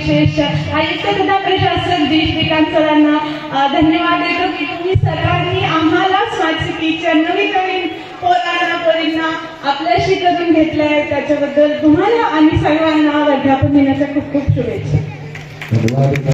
विशेष आयुक्त तथा प्रशासक जी श्रीकांत सरांना धन्यवाद देतो की तुम्ही सर्वांनी आम्हाला स्मार्ट सिटीच्या नवीन नवीन पोरांना पोरींना आपल्याशी करून घेतलंय. त्याच्याबद्दल तुम्हाला आणि सर्वांना वर्धापन देण्याच्या खूप खूप शुभेच्छा.